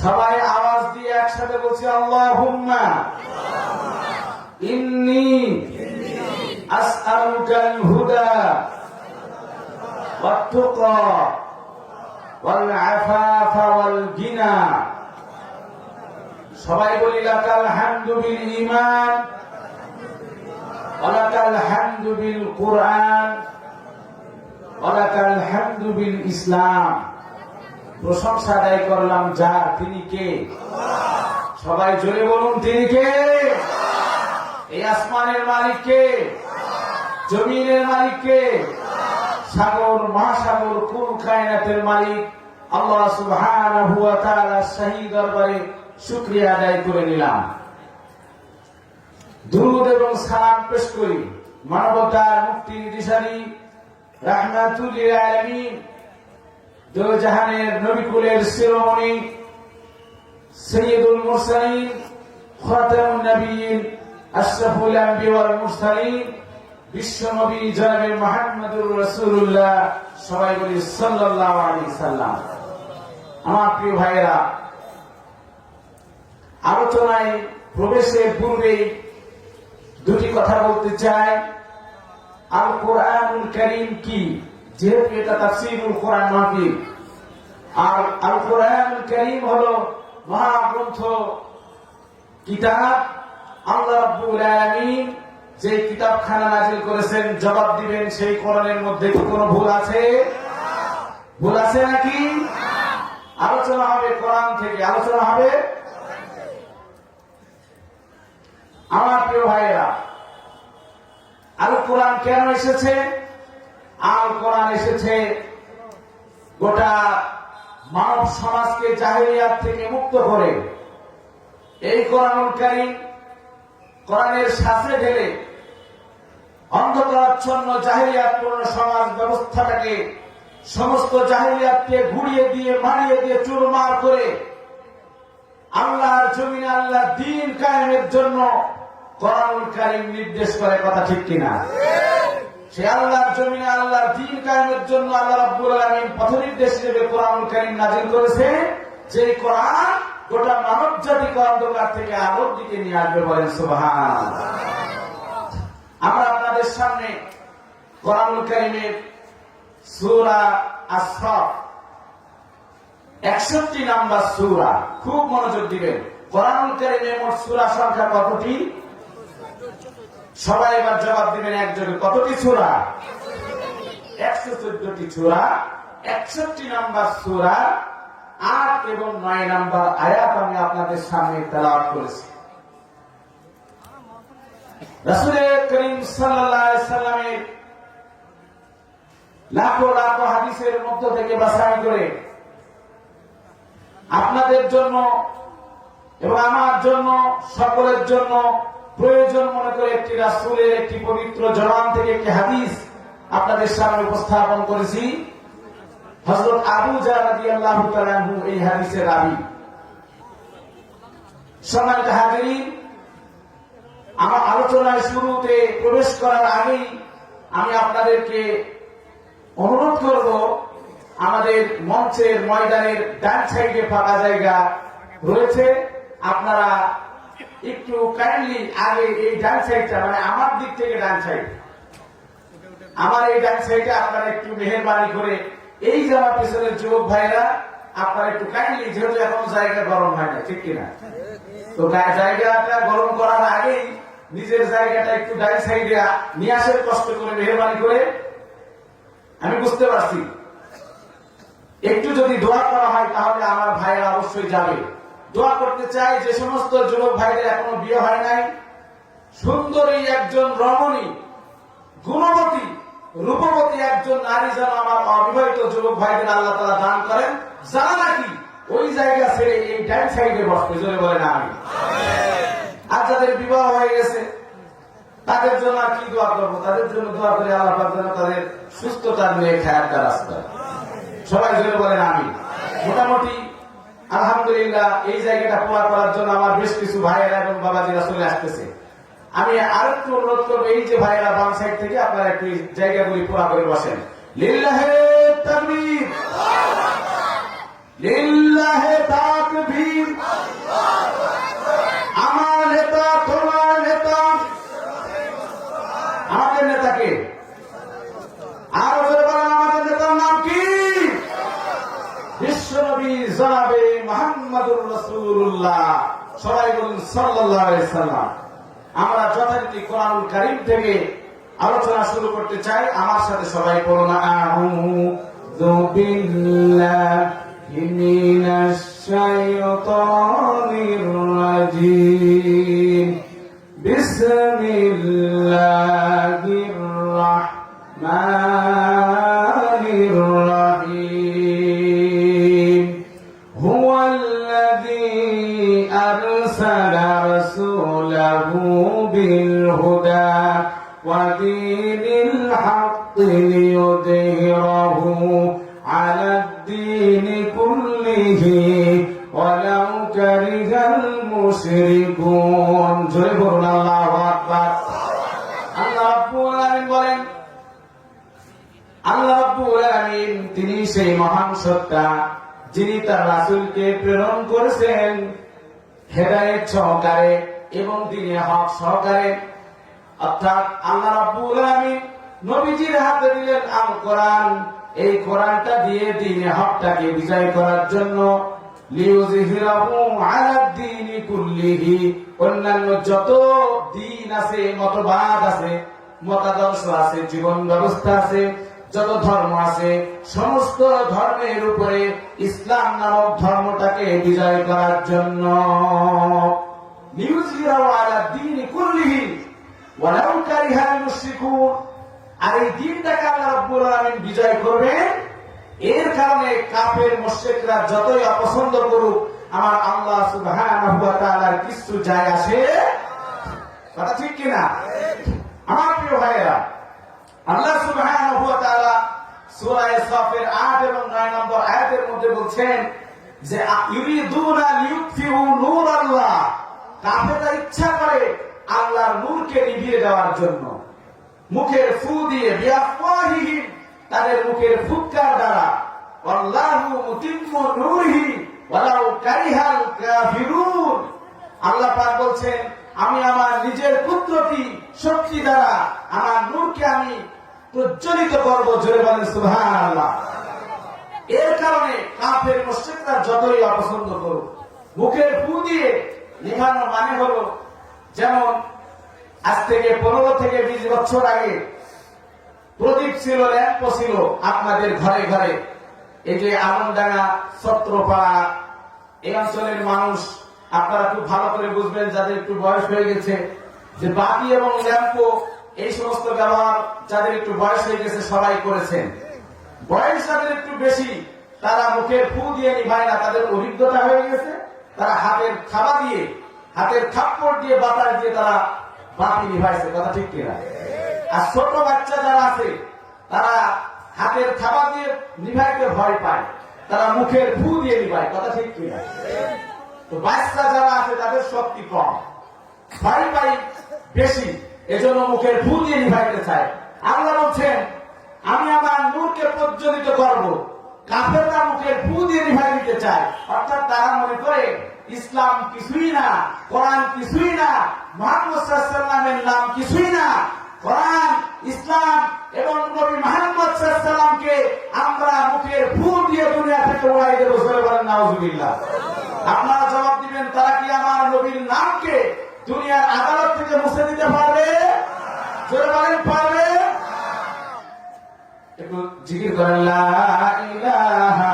সবাই আওয়াজ দিয়ে একসাথে বলছি, আল্লাহুম্মা ইন্নি আসআলুকা আল-হুদা ওয়াত-তুকা ওয়াল-আফাফা ওয়াল-গিনা সবাই বলি, লাকাল হামদু বিল ঈমান ওয়ালাকাল হামদু বিল কুরআন ইসলাম। প্রশংসা আদায় করলাম যার, তিনি কে? সবাই জোরে বলুন, তিনি কে? এই আসমানের মালিক কে? জমিনের মালিক কে? সাগর, মহাসাগর কুল কায়নাতের মালিক? আল্লাহ সুবহানাহু ওয়া তাআলা দরবারে শুকরিয়া আদায় করে নিলাম। দুরুদ এবং সালাম পেশ করি। মানবতার মুক্তি দিশারি। রাহমাতুল দো জাহানের নবিকুলের শিরোমণি সৈয়দুল মুরসালিন, খাতামুন নবীন, আশরাফুল আম্বিয়া ওয়াল মুরসালিন, বিশ্ব নবী জনাবে মুহাম্মদুর রাসূলুল্লাহ সবাই বলি সাল্লাল্লাহু আলাইহি সাল্লাম। আমার প্রিয় ভাইয়েরা, আলোচনায় প্রবেশের পূর্বে দুটি কথা বলতে চাই। আল কোরআনুল করিম কি? যেহেতু এটা তাফসিরুল কোরআন মাহফিল আর আল কোরআনুল করিম হলো মহাগ্রন্থ, কিতাব। আল্লাহ রাব্বুল আলামিন যে কিতাবখানা নাজিল করেছেন, জবাব দিবেন সেই কোরআনের মধ্যে কি কোনো ভুল আছে? ভুল আছে নাকি? আলোচনা হবে কোরআন থেকে। আলোচনা হবে? আমার প্রিয় ভাইয়েরা আল কোরআন কেন এসেছে? আল কোরআন এসেছে, গোটা মানব সমাজকে জাহিলিয়াত থেকে মুক্ত করে। এই কোরআনুল কারীম কোরআনের শাস্ত্রে ঢেলে অন্ধকারাচ্ছন্ন জাহিলিয়াতপূর্ণ সমাজ ব্যবস্থাটাকে, সমস্ত জাহিলিয়াতকে ঘুরিয়ে দিয়ে, মারিয়ে দিয়ে চুরমার করে আল্লাহর জমিনে আল্লাহ দিন কায়েমের জন্য কোরআনুল কারীম নির্দেশ করে, কথা ঠিক কিনা? সে আল্লাহর জমিনে আল্লাহর দিন কায়েমের জন্য আল্লাহ রাব্বুল আলামিন পথ নির্দেশ হিসেবে কোরআনুল কারীম নাজিল করেছে। যে কোরআন গোটা মানব জাতিকে অন্ধকার থেকে আলোর দিকে নিয়ে আসবে বলেন সুবহান আমরা আপনাদের সামনে কোরআনুল কারীমের সূরা আস-সাফ একষট্টি নাম্বার সূরা, খুব মনোযোগ দিবেন। কোরআনুল কারীমের মোট সূরা সংখ্যা কতটি? সবাই এবার জবাব দিবেন একজনে কতটি সূরা? একশো চোদ্দটি সূরা, একষট্টি নাম্বার সূরা, আট এবং নয় নাম্বার আয়াত আমি আপনাদের সামনে তেলাওয়াত করেছি। আপনাদের জন্য এবং আমার জন্য, সকলের জন্য প্রয়োজন মনে করে একটি রাসূলের একটি পবিত্র জবান থেকে একটি হাদিস আপনাদের সামনে উপস্থাপন করেছি। হযরত আবু রাদিয়াল্লাহু তাআলা এই হাদিসের হাজিরিন, আমার আলোচনায় শুরুতে প্রবেশ করার আগেই আমি আপনাদেরকে অনুরোধ করব, আমাদের মঞ্চের ময়দানের ডান সাইডে ফাঁকা জায়গা রয়েছে। আপনারা একটু কাইন্ডলি আগে এই ডান সাইডটা মানে আমার দিক থেকে ডান সাইড আমার এই ডান সাইডে আপনারা একটু মেহরবানি করে, এই আমার পিছনের যুবক ভাইরা, আপনারা একটু কাইন্ডলি যেহেতু এখন জায়গা গরম হয় না, ঠিক কিনা? তো জায়গাটা গরম করার আগেই নিজের জায়গাটা একটু ডান সাইডে নিয়ে আসেন কষ্ট করে মেহরবানি করে, আমি বুঝতে পারছি। একটু যদি দোয়া করা হয়, তাহলে আমার ভাইয়েরা অবশ্যই যাবে। দোয়া করতে চাই যে সমস্ত যুবক ভাইদের এখনও বিয়ে হয় নাই। সুন্দরী একজন রমণী গুণবতী রূপবতী একজন নারী যেন আমার অবিবাহিত যুবক ভাইদের আল্লাহ তালা দান করেন। যারা নাকি ওই জায়গা ছেড়ে এই ডাইন সাইডে বসবে জোরে বলে না আমি আর যাদের বিবাহ হয়ে গেছে তাদের জন্য আর কি দোয়া করব? তাদের জন্য দোয়া করে আল্লাহ পাক যেন তাদের সুস্থতা নিয়ে খায়ার রাস্তা সবাই জোরে বলেন আমি মোটামুটি আলহামদুলিল্লাহ, এই জায়গাটা পোয়া করার জন্য আমার বেশ কিছু ভাইয়েরা এবং বাবাজিরা চলে আসতেছে। আমি আর একটু অনুরোধ করব, এই যে ভাইয়েরা বাম সাইড থেকে আপনারা একটু জায়গাগুলি পোড়া করে বসেন। লিল্লাহে লিল্লাহে তাকবীর। আমার নেতা তোমার নেতা আমাদের নেতাকে আরও জোরে বলেন আমাদের নেতার নাম কি বিশ্বনবী জনাবে মোহাম্মদুর সবাই বলুন সাল্লাহ আমরা যথারীতি কোরআন কারিম থেকে আলোচনা শুরু করতে চাই। আমার সাথে সবাই বলুন বিল্লাহি ودين الحق ليظهره على الدين كله ولو كره المشركون جربنا الله أكبر আল্লাহ রাব্বুল আলামিন বলেন আল্লাহ রাব্বুল আলামিন তিনি সেই মহান সত্তা যিনি তার রাসূলকে প্রেরণ করেছেন হেদায়েত সহকারে এবং দিনে হক সহকারে অর্থাৎ আল্লাহ রাব্বুল আলামিন নবীজির হাতে দিলেন আল কোরআন। এই কোরআনটা দিয়ে দিনে হকটাকে বিজয় করার জন্য। অন্যান্য যত দিন আছে, মতবাদ আছে, মতাদর্শ আছে, জীবন ব্যবস্থা আছে, যত ধর্ম আছে, সমস্ত ধর্মের উপরে ইসলাম নামক ধর্মটাকে বিজয় করার জন্য। লিউযহিরাহু আলা দ্বীনি কুল্লিহি। ওয়ালাউ কারিহাল মুশরিকুন। আর এই দিনটাকে আল্লাহ রাব্বুল আলামিন বিজয় করবেন। এর কারণে কাফের, মুশরিকরা যতই অপছন্দ করুক, আমার আল্লাহ সুবহানাহু ওয়া তাআলার কিছু যায় আসে কথা ঠিক কিনা? আমার প্রিয় ভাইয়েরা, আল্লাহ সুবহানাহু ওয়া তাআলা সূরা সাফের 8 এবং 9 নম্বর আয়াতের মধ্যে বলছেন যে ইউরিদুনা লিউতফিউ নূরাল্লাহ। কাফেররা ইচ্ছা করে আল্লাহর নূরকে নিভিয়ে দেওয়ার জন্য। মুখের ফু দিয়ে বিয়াফওয়াহিহিম তাদের মুখের ফুৎকার দ্বারা আল্লাহু মুতিম্মু নূরিহি, ওয়ালাউ কারিহাল কাফিরুন। আল্লাহ পাক বলছেন, আমি আমার নিজের কুদরতি শক্তি দ্বারা আমার নূরকে আমি প্রজ্বলিত করব জোরে বলেন সুবহানাল্লাহ। এর কারণে কাফের মুশরিকরা যতই অপছন্দ করুক, মুখের ফু দিয়ে নিভানোর মানে হলো যেমন, আজ থেকে পনেরো থেকে বিশ বছর আগে প্রদীপ ছিল, ল্যাম্প ছিল আপনাদের ঘরে ঘরে। এই যে আমনডাঙ্গা সত্রপাড়া এই অঞ্চলের মানুষ, আপনারা খুব ভালো করে বুঝবেন যাদের একটু বয়স হয়ে গেছে, যে বাতি এবং ল্যাম্প এই সমস্ত ব্যবহার যাদের একটু বয়স হয়ে গেছে সবাই করেছেন। বয়স যাদের একটু বেশি, তারা মুখে ফু দিয়ে নিভায় না, তাদের অভিজ্ঞতা হয়ে গেছে, তারা হাতের থাবা দিয়ে হাতের থাপ্পড় দিয়ে বাতাস দিয়ে তারা বাতি নিভাইছে, কথা ঠিক কিনা? আর ছোট বাচ্চা যারা আছে, তারা হাতের থাবা দিয়ে নিভাইতে ভয় পায়, তারা মুখের ফু দিয়ে নিভায়, কথা ঠিক কিনা? তো বাচ্চা যারা আছে, তাদের শক্তি কম। ভয় পাই বেশি, এজন্য মুখের ফু দিয়ে নিভাইতে চায়। আল্লাহ বলছেন, আমি আমার নূরকে প্রজ্বলিত করব। কাফেররা মুখের ফু দিয়ে নিভাই দিতে চায়। অর্থাৎ তারা মনে করে ইসলাম কিছুই না, কোরআন কিছুই না, মোহাম্মদ সাল্লামের নাম কিছুই না। কোরআন, ইসলাম এবং নবী মোহাম্মদ সাল্লামকে আমরা মুখের ফু দিয়ে দুনিয়া থেকে উড়াই দেবো বলেন, নাউজুবিল্লাহ। আপনারা জবাব দিবেন, তারা কি আমার নবীর নামকে দুনিয়ার আদালত থেকে মুছে দিতে পারবে? জোরে পারবে? একটু জিকির করেন, লা ইলাহা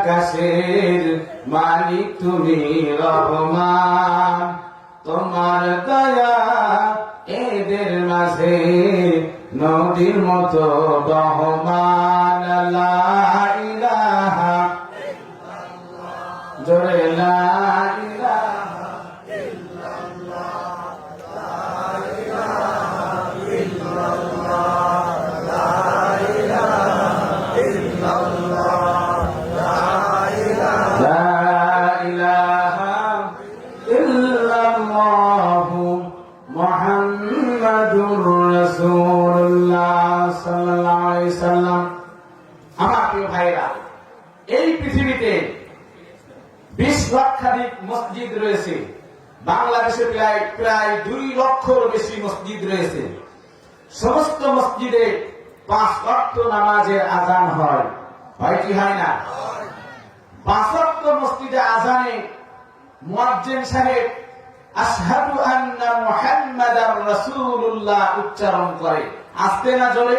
আকাশের মালিক তুমি রহমান। তোমার দয়া এদের মাঝে নদীর মতো বহমান। জোরে লা বাংলাদেশে প্রায় প্রায় দুই লক্ষর বেশি মসজিদ রয়েছে। সমস্ত মসজিদে পাঁচ ওয়াক্ত নামাজের আজান হয়। হয় কি হয় না? পাঁচক্ত মসজিদে আজানে মুয়াজ্জিন সাহেব আশহাদু আন্না মুহাম্মাদার রাসূলুল্লাহ উচ্চারণ করে। আসতে না জোরে?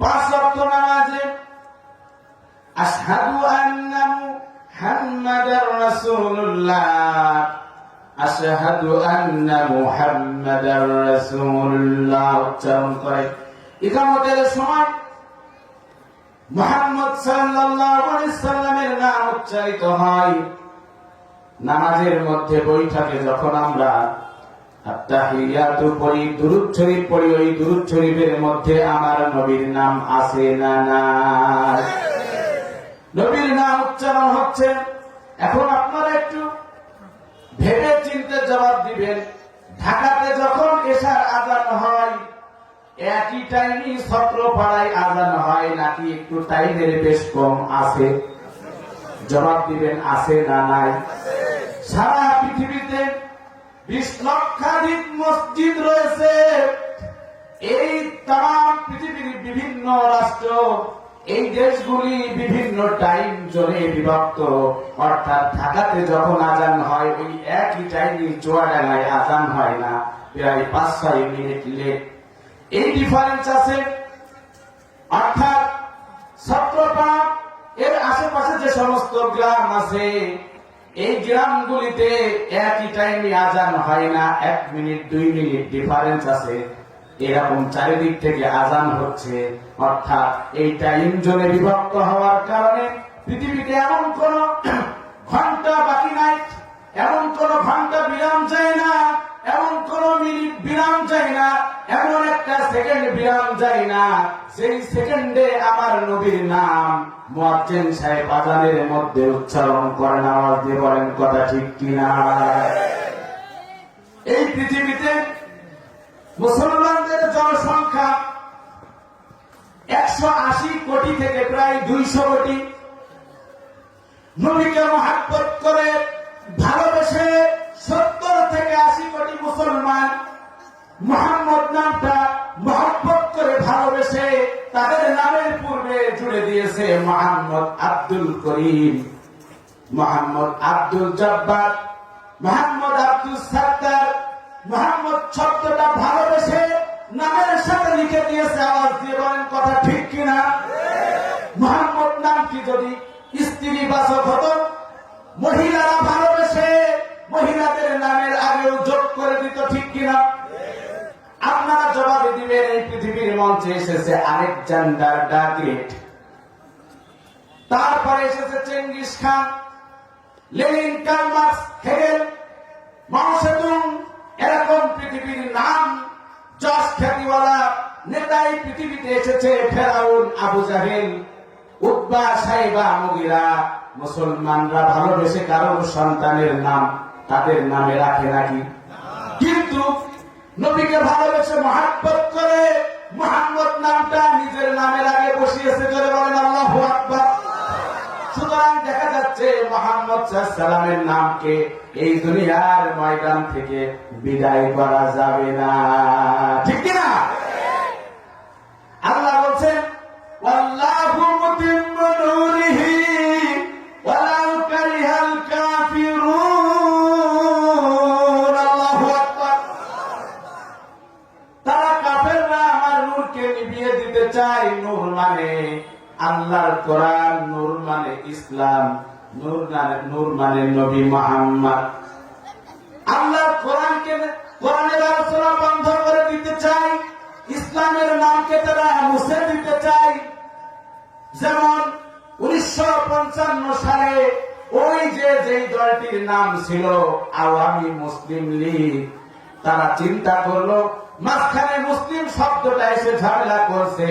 পাঁচ ওয়াক্ত নামাজে আশহাদু আন্না মুহাম্মাদার রাসূলুল্লাহ রাসূলুল্লাহ। উচ্চারণ করে। ইকামতের সময় মোহাম্মদ সাল্লাল্লাহু আলাইহি সাল্লামের নাম উচ্চারিত হয়। নামাজের মধ্যে বৈঠকে যখন আমরা পড়ি, দুরূদ শরীফ পড়ি, ওই দুরূদ শরীফের মধ্যে আমার নবীর নাম আছে না নাই? নবীর নাম উচ্চারণ হচ্ছে। এখন আপনারা একটু ভেবে চিন্তে জবাব দিবেন, ঢাকাতে যখন এশার আজান হয়, একই টাইমই সত্র পাড়ায় আজান হয়, নাকি একটু টাইমের বেশ কম আছে? জবাব দিবেন, আছে না নাই? সারা পৃথিবীতে বিশ লক্ষাধিক মসজিদ রয়েছে। এই তাম পৃথিবীর বিভিন্ন রাষ্ট্র এই দেশগুলি বিভিন্ন টাইম জোনে বিভক্ত। অর্থাৎ ঢাকাতে যখন আজান হয়, ওই একই টাইমে চুয়াডাঙ্গায় আজান হয় না, প্রায় পাঁচ ছয় মিনিট লেট এই ডিফারেন্স আছে। অর্থাৎ সত্রপাড়া এর আশেপাশে যে সমস্ত গ্রাম আছে, এই গ্রামগুলিতে একই টাইমে আজান হয় না, এক মিনিট দুই মিনিট ডিফারেন্স আছে। এরকম চারিদিক থেকে আজান হচ্ছে, অর্থাৎ এই টাইম জোনে বিভক্ত হওয়ার কারণে পৃথিবীতে এমন কোন ঘণ্টা বাকি নাই, এমন কোন ঘণ্টা বিরাম যায় না, এমন কোন মিনিট বিরাম যায় না, এমন একটা সেকেন্ড বিরাম যায় না। সেই সেকেন্ডে আমার নবীর নাম, মুয়াজ্জিন সাহেব আজানের মধ্যে উচ্চারণ করেন, আওয়াজ দিয়ে বলেন, কথা ঠিক কিনা? এই পৃথিবীতে মুসলমানদের জনসংখ্যা একশো আশি কোটি থেকে প্রায় দুইশো কোটি। নবীকে মহাব্বত করে ভালোবেসে সত্তর থেকে আশি কোটি মুসলমান মোহাম্মদ নামটা মহব্বত করে ভালোবেসে তাদের নামের পূর্বে জুড়ে দিয়েছে মোহাম্মদ আব্দুল করিম, মোহাম্মদ আব্দুল জব্বার, মোহাম্মদ আব্দুল সাত্তার মোহাম্মদ শব্দটা ভালোবেসে নামের সাথে লিখে দিয়েছে, আওয়াজ দিয়ে বলেন, কথা ঠিক কিনা? মোহাম্মদ নামটি যদি স্ত্রী বাচক হতো? মহিলারা ভালোবেসে মহিলাদের নামের আগেও যোগ করে দিত, ঠিক কিনা? আপনারা জবাবে দিবেন, এই পৃথিবীর মঞ্চে এসেছে আলেকজান্ডার দা গ্রেট তারপরে এসেছে চেঙ্গিস খান, লেনিন কার্মার্স হেগেল নেতাই পৃথিবীতে এসেছে ফেরাউন, আবু জাহেল উদ্বা সাইবা মুগিরা। মুসলমানরা ভালোবেসে কারোর সন্তানের নাম, তাদের নামে রাখে নাকি? কিন্তু নবীকে ভালোবেসে মহাব্বত করে মোহাম্মদ নামটা নিজের নামের আগে বসিয়েছে করে বলেন, আল্লাহ আকবার। সুতরাং দেখা যাচ্ছে মোহাম্মদ সাল্লামের নামকে এই দুনিয়ার ময়দান থেকে বিদায় করা যাবে না। ঠিক কিনা? আল্লাহ বলছেন আল্লাহু মানে কোরআন মানে ইসলাম, নূর মানে নূর মানে নবী কোরআনের আলোচনা বন্ধ করে দিতে চাই ইসলামের নামকে তারা মুছে দিতে চাই যেমন উনিশশো সালে ওই যে যেই দলটির নাম ছিল আওয়ামী মুসলিম লীগ, তারা চিন্তা করল, মাঝখানে মুসলিম শব্দটা এসে ঝামেলা করছে,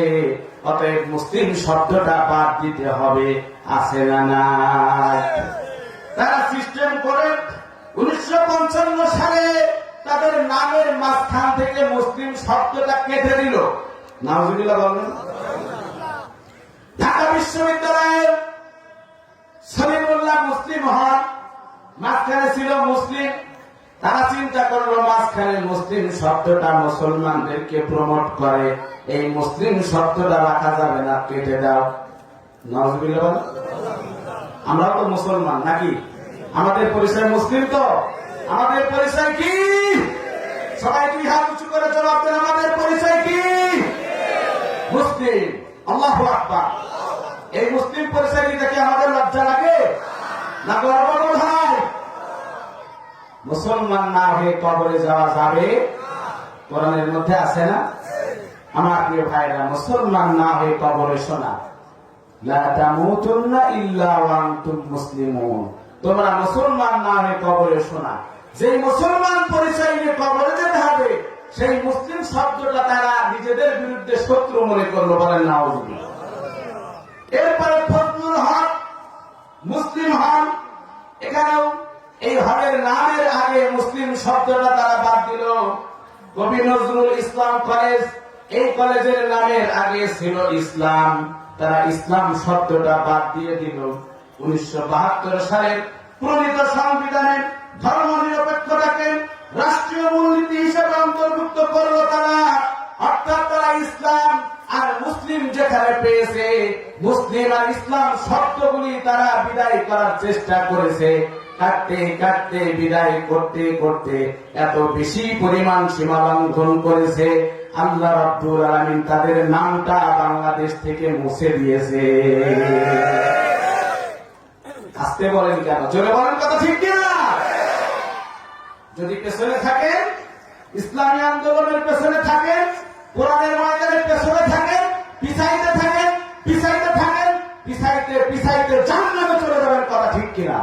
অতএব মুসলিম শব্দটা বাদ দিতে হবে, আছে না নাই? তারা সিস্টেম করে উনিশশো পঞ্চান্ন সালে তাদের নামের মাঝখান থেকে মুসলিম শব্দটা কেটে দিল। নাউজুবিল্লাহ বলবেন। ঢাকা বিশ্ববিদ্যালয়ের সলিমুল্লাহ মুসলিম হন মাঝখানে ছিল মুসলিম। তারা চিন্তা করল, মাঝখানে মুসলিম শব্দটা মুসলমানদেরকে প্রমোট করে। এই মুসলিম শব্দটা রাখা যাবে না, কেটে দাও। নজবিল্লা বলেন আমরা তো মুসলমান, নাকি? আমাদের পরিচয় মুসলিম তো? আমাদের পরিচয় কি? সবাই দুই হাত উঁচু করে জবাব দেন আমাদের পরিচয় কি? মুসলিম। আল্লাহ আকবার। এই মুসলিম পরিচয় কি আমাদের লজ্জা লাগে? না গর্ববোধ হয়? মুসলমান না হয়ে কবরে যাওয়া যাবে? কোরআনের মধ্যে আছে না? আমার প্রিয় ভাইরা, মুসলমান না হয়ে কবরে শোনা। তোমরা মুসলমান না হয়ে কবরে শোনা। যে মুসলমান পরিচয় নিয়ে কবরে যেতে হবে, সেই মুসলিম শব্দটা তারা নিজেদের বিরুদ্ধে শত্রু মনে করল বলেন না এরপরে ফজলুল হক, মুসলিম হন। এখানেও এই হকের নামের আগে মুসলিম শব্দটা তারা বাদ দিল। কবি নজরুল ইসলাম কলেজ, এই কলেজের নামের আগে ছিল ইসলাম। তারা ইসলাম শব্দটা বাদ দিয়ে দিল। উনিশশো বাহাত্তর সালের প্রণীত সংবিধানে ধর্ম নিরপেক্ষতাকে রাষ্ট্রীয় মূলনীতি হিসেবে অন্তর্ভুক্ত করল তারা। অর্থাৎ তারা ইসলাম আর মুসলিম যেখানে পেয়েছে, মুসলিম আর ইসলাম শব্দগুলি তারা বিদায় করার চেষ্টা করেছে। কাটতে কাটতে বিদায় করতে করতে এত বেশি পরিমাণ সীমা লঙ্ঘন করেছে। আল্লাহ রাব্বুল আলামিন তাদের নামটা বাংলাদেশ থেকে মুছে দিয়েছে। আসতে বলেন কেন? জোরে বলেন কথা ঠিক কিনা যদি পেছনে থাকেন, ইসলামী আন্দোলনের পেছনে থাকেন, কোরআনের ময়দানের পেছনে থাকেন, পিছাইতে থাকেন পিছাইতে থাকেন, পিছাইতে পিছাইতে জান্নাতে চলে যাবেন কথা ঠিক কিনা?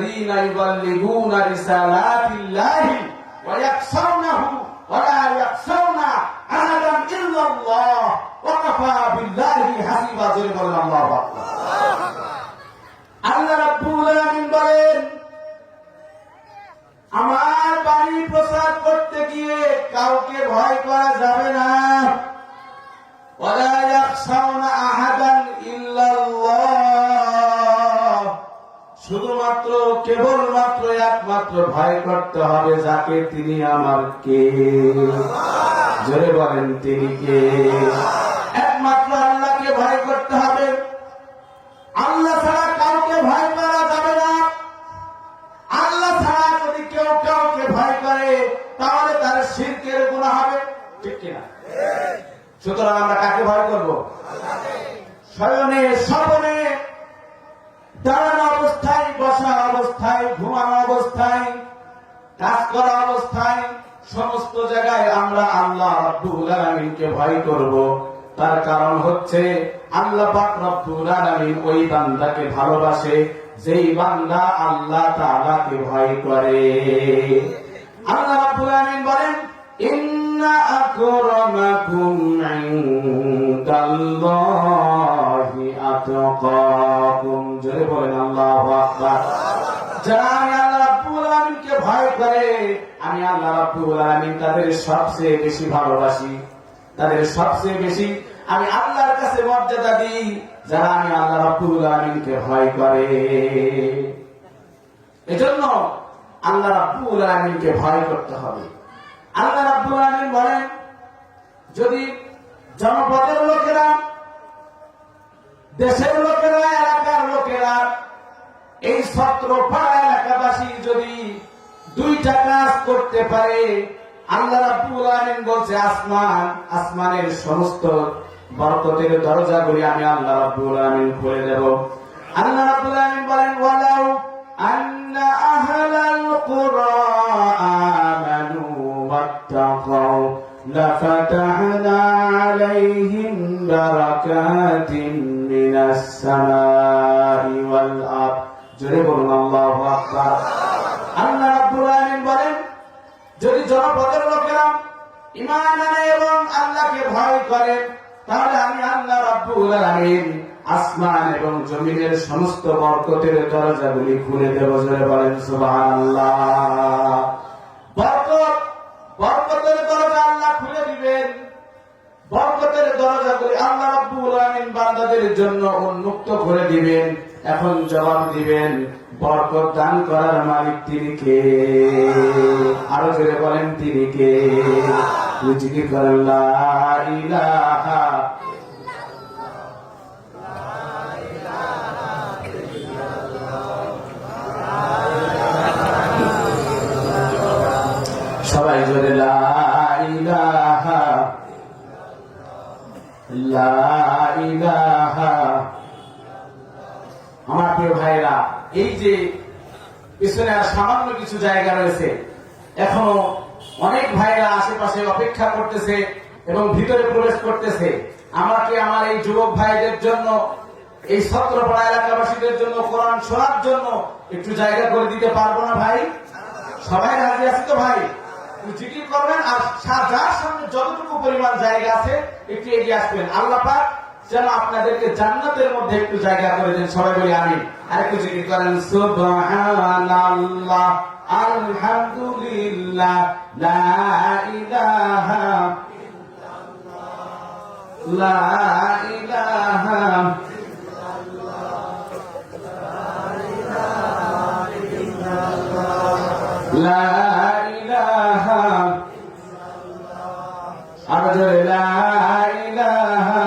ইউবাল্লিগুনা রিসালাতিল্লাহি ওয়া ইয়াখশাওনাহু ওয়া লা ইয়াখশাওনা আহাদান ইল্লাল্লাহ ওয়া কাফা বিল্লাহি হাসিবা জোরে বলেন আল্লাহু আকবার আল্লাহ রাব্বুল আলামিন বলেন, আমার বাণী প্রচার করতে গিয়ে কাউকে ভয় করা যাবে না। কেবলমাত্র একমাত্র ভয় করতে হবে যাকে তিনি আমার কে। জোরে বলেন, তিনি কে? একমাত্র আল্লাহকে ভয় করতে হবে। আল্লাহ ছাড়া কাউকে ভয় করা যাবে না। আল্লাহ ছাড়া যদি কেউ কাউকে ভয় করে, তাহলে তার শিরকের গুণা হবে। ঠিক কিনা? সুতরাং আমরা কাকে ভয় করব? শয়নে স্বপনে দাঁড়ানো অবস্থায়, ঘুমানো অবস্থায়, কাজ করা অবস্থায়, সমস্ত জায়গায় আমরা আল্লাহ রব্বুল আলামিনকে ভয় করব। তার কারণ হচ্ছে আল্লাহ পাক রব্বুল আলামিন ওই বান্দাকে ভালোবাসে, যেই বান্দা আল্লাহ তাআলাকে ভয় করে। আল্লাহ রাব্বুল আলামিন বলেন আল্লাহু যারা ভয় বেশি ভালোবাসি। তাদের সবচেয়ে বেশি আমি আল্লাহর কাছে মর্যাদা ভয় করে। আল্লাহ ভয় করতে হবে। আল্লাহ রাব্বুল আলামিন বলেন, যদি জনপদের লোকেরা, দেশের লোকেরা, এলাকার লোকেরা এই সত্র পাড়া এলাকাবাসী যদি দুইটা কাজ করতে পারে আল্লাহ রাব্বুল আলামিন বলছে আসমান আসমানের সমস্ত বরকতের দরজাগুলি আমি আল্লাহ রাব্বুল আলামিন খুলে দেব আল্লাহ রাব্বুল আলামিন বলেন ওয়ালাউ আন্না আহলাল কুরা আমানু ওয়াত্তাকাউ لفتحنا عليهم بركات من السماء والأرض জোরে বলুন, আল্লাহু আকবার। আল্লাহ রাব্বুল আলামিন বলেন, যদি জনপদের লোকেরা ইমান আনে এবং আল্লাহকে ভয় করে, তাহলে আমি আল্লাহ রাব্বুল আলামিন আসমান এবং জমিনের সমস্ত বরকতের দরজাগুলি খুলে দেব, জোরে বলেন, সুবহানাল্লাহ। বরকত, বরকতের দরজা আল্লাহ খুলে দিবেন। বরকতের দরজাগুলি আল্লাহ রাব্বুল আলামিন বান্দাদের জন্য উন্মুক্ত করে দিবেন। এখন জবাব দিবেন, বরকত দান করার মালিক তিনি কে? আরও জোরে বলেন, তিনি কে? জিকির করেন রয়েছে এখনও অনেক ভাইরা আশেপাশে অপেক্ষা করতেছে এবং ভিতরে প্রবেশ করতেছে। আমাকে আমার এই যুবক ভাইদের জন্য, এই সত্রপাড়া এলাকাবাসীদের জন্য কোরআন শোনার জন্য একটু জায়গা করে দিতে পারব না ভাই? সবাই রাজি আছে তো ভাই? জিকির করবেন আর যার সামনে যতটুকু পরিমাণ জায়গা আছে, একটু এগিয়ে আসবেন। আল্লাহ পাক যেন আপনাদেরকে জান্নাতের মধ্যে একটু জায়গা করে দেন। সবাই বলি আমি আর একটু জিকির করেন, সুবহানাল্লাহ। আলহামদুলিল্লাহ লা ইলাহা লা ইলাহা লা ইলাহা আর লা ইলাহা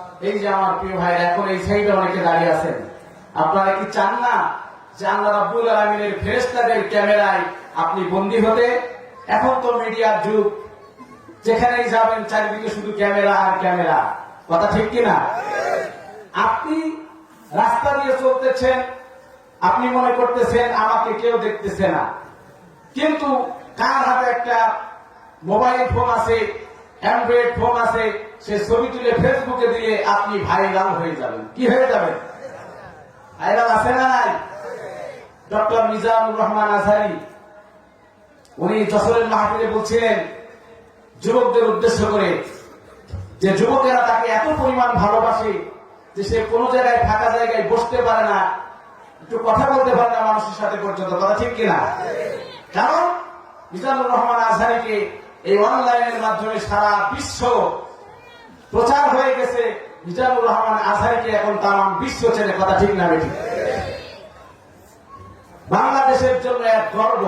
এই যে আমার প্রিয় ভাই, এখন এই সাইডে অনেকে দাঁড়িয়ে আছেন। আপনারা কি চান না যে আল্লাহ রাব্বুল আলামিনের ফেরেশতাদের ক্যামেরায় আপনি বন্দী হতে? এখন তো মিডিয়ার যুগ, যেখানেই যাবেন চারিদিকে শুধু ক্যামেরা আর ক্যামেরা। কথা ঠিক কিনা? আপনি রাস্তা দিয়ে চলতেছেন, আপনি মনে করতেছেন, আমাকে কেউ দেখতেছে না। কিন্তু কার হাতে একটা মোবাইল ফোন আছে, অ্যান্ড্রয়েড ফোন আছে সে ছবি তুলে ফেসবুকে দিলে আপনি ভাইরাল হয়ে যাবেন। কি হয়ে যাবেন ভাইরাল আছে নাই? ডক্টর মিজানুর রহমান আজহারি, উনি যশোরের মাহফিলে বলছিলেন, যুবকদের উদ্দেশ্য করে যে যুবকেরা তাকে এত পরিমাণ ভালোবাসে যে সে কোনো জায়গায় ফাঁকা জায়গায় বসতে পারে না। একটু কথা বলতে পারে না মানুষের সাথে পর্যন্ত, কথা ঠিক কিনা? কারণ মিজানুর রহমান আজহারিকে এই অনলাইনের মাধ্যমে সারা বিশ্ব প্রচার হয়ে গেছে, মিজানুর রহমান আজহারিকে এখন তাম বিশ্ব চেনে, কথা ঠিক না বেঠিক? বাংলাদেশের জন্য এক গর্ব,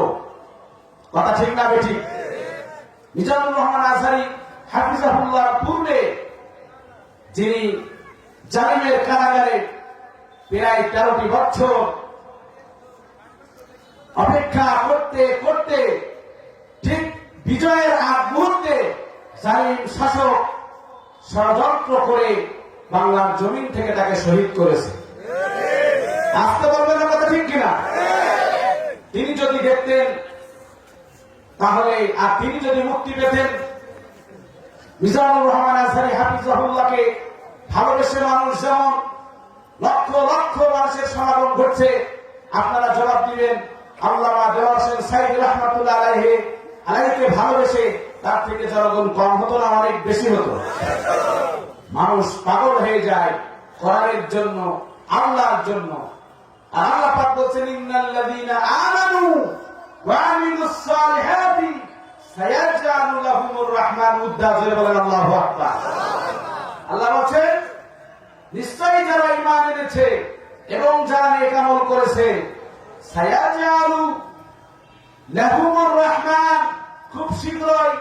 কথা ঠিক না বেঠিক? মিজানুর রহমান আজহারি হাফিজাহুল্লাহ পূর্বে, যিনি জালিমের কারাগারে প্রায় তেরোটি বছর অপেক্ষা করতে করতে, ঠিক বিজয়ের আগ মুহূর্তে জালিম শাসক ষড়যন্ত্র করে বাংলার জমিন থেকে তাকে শহীদ করেছে। আসতে পারবেন না কথা ঠিক কিনা? তিনি যদি দেখতেন, তাহলে, আর তিনি যদি মুক্তি পেতেন, মিজানুর রহমান আজহারি হাফিজাহুল্লাহকে ভালোবেসে মানুষ যেমন লক্ষ লক্ষ মানুষের সমাগম ঘটছে, আপনারা জবাব দিবেন, আল্লামা দেওয়ার হোসেন সাইদ রহমাতুল্লাহ আলাইহে, আলাইকে ভালোবেসে তার থেকে জনগণ কম হতো না, অনেক বেশি হতো। মানুষ পাগল হয়ে যায় কোরআনের জন্য, আল্লাহর জন্য। আল্লাহ পাক বলছেন, ইন্নাল্লাযীনা আমানু ওয়া আমিলুস সালিহাতি সায়াজআলু লাহুমুর রহমান। উদ্দা বলেন, আল্লাহু আকবার। আল্লাহ বলছেন, নিশ্চয়ই যারা ঈমান এনেছে এবং যারা নেক আমল করেছে, সায়াজআলু লাহুমুর রহমান খুব শীঘ্রই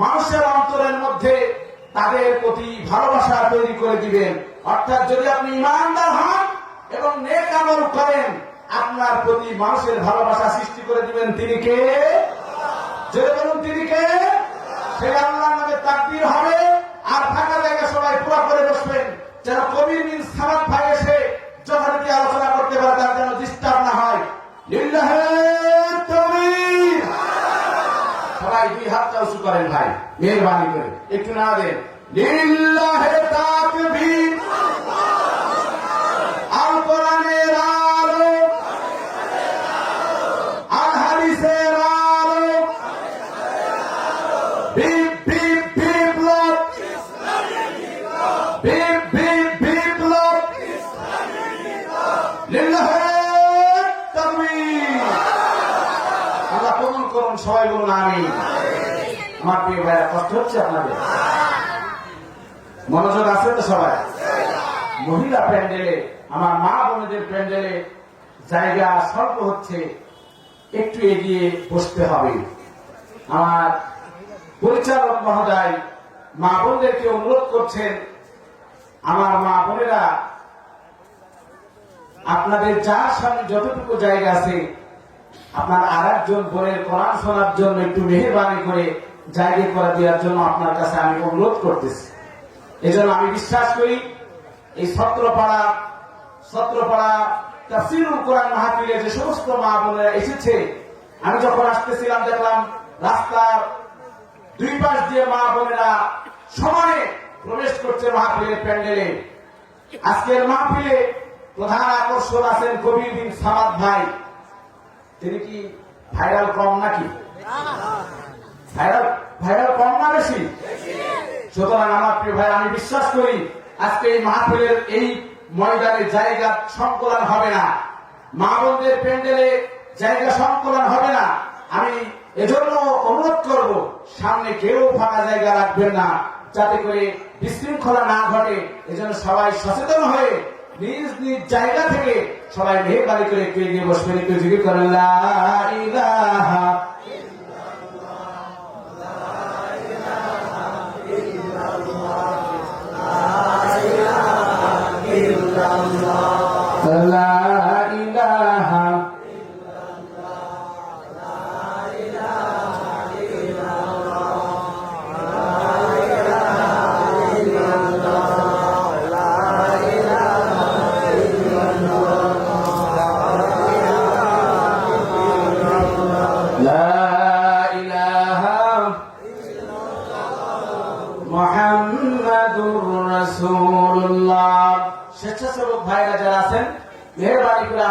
মানুষের অন্তরের মধ্যে তাদের প্রতি ভালোবাসা তৈরি করে দিবেন। অর্থাৎ যদি আপনি ইমানদার হন এবং নেক আমল করেন, আপনার প্রতি মানুষের ভালোবাসা সৃষ্টি করে দিবেন তিনি কে? বলুন, তিনি কে? সে আল্লাহ নামে তাকবীর হবে আর ফাঁকা জায়গা সবাই পুরা করে বসবেন। যেন কবির মিন সামাদ ভাই এসে যথারীতি আলোচনা করতে উঁচু করেন ভাই মেহরবানি করে। একটু না দেন আল কোরআনের আলো আল হাদিসের আলো বিপ বিপ বিপ্লব বিপ বিপ বিপ্লব লিল্লাহে তাকবীর আল্লাহ কবুল করুন সবাই বলুন আমি আমার প্রিয় ভাইরা কষ্ট হচ্ছে আপনাদের মনোযোগ আছে তো সবাই? মহিলা প্যান্ডেলে, আমার মা বোনেদের প্যান্ডেলে জায়গা স্বল্প হচ্ছে, একটু এগিয়ে বসতে হবে। আমার পরিচালক মহোদয় মা বোনদেরকে অনুরোধ করছেন, আমার মা বোনেরা, আপনাদের যার সামনে যতটুকু জায়গা আছে, আপনার আর একজন বোনের কোরআন শোনার জন্য একটু মেহরবানি করে জায়গা করে দেওয়ার জন্য আপনার কাছে আমি অনুরোধ করতেছি। এজন্য আমি বিশ্বাস করি, এই সত্রপাড়া সত্রপাড়া তাফসিরুল কোরআন মাহফিলে যে সমস্ত মা বোনেরা এসেছে, আমি যখন আসতেছিলাম, দেখলাম রাস্তার দুই পাশ দিয়ে মা বোনেরা সমানে প্রবেশ করছে মাহফিলের প্যান্ডেলে। আজকের মাহফিলে প্রধান আকর্ষণ আছেন কবির বিন সামাদ ভাই। তিনি কি ভাইরাল কম নাকি? ভাইরাল ভাইরাল কম না বেশি সুতরাং আমার প্রিয় ভাই, আমি বিশ্বাস করি আজকে এই মাহফিলের এই ময়দানে জায়গা সংকলন হবে না। মা বোনদের প্যান্ডেলে জায়গা সংকলন হবে না। আমি এজন্য অনুরোধ করব, সামনে কেউ ফাঁকা জায়গা রাখবেন না, যাতে করে বিশৃঙ্খলা না ঘটে। এজন্য সবাই সচেতন হয়ে নিজ নিজ জায়গা থেকে সবাই মেহরবানি করে এগিয়ে বসবেন। একটু জিজ্ঞেস করেন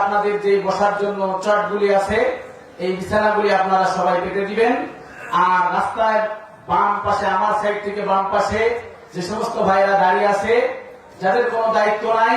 আপনাদের যে বসার জন্য চটগুলি আছে, এই বিছানাগুলি আপনারা সবাই পেতে দিবেন। আর রাস্তায় বাম পাশে, আমার সাইড থেকে বাম পাশে যে সমস্ত ভাইরা দাঁড়িয়ে আছে, যাদের কোনো দায়িত্ব নাই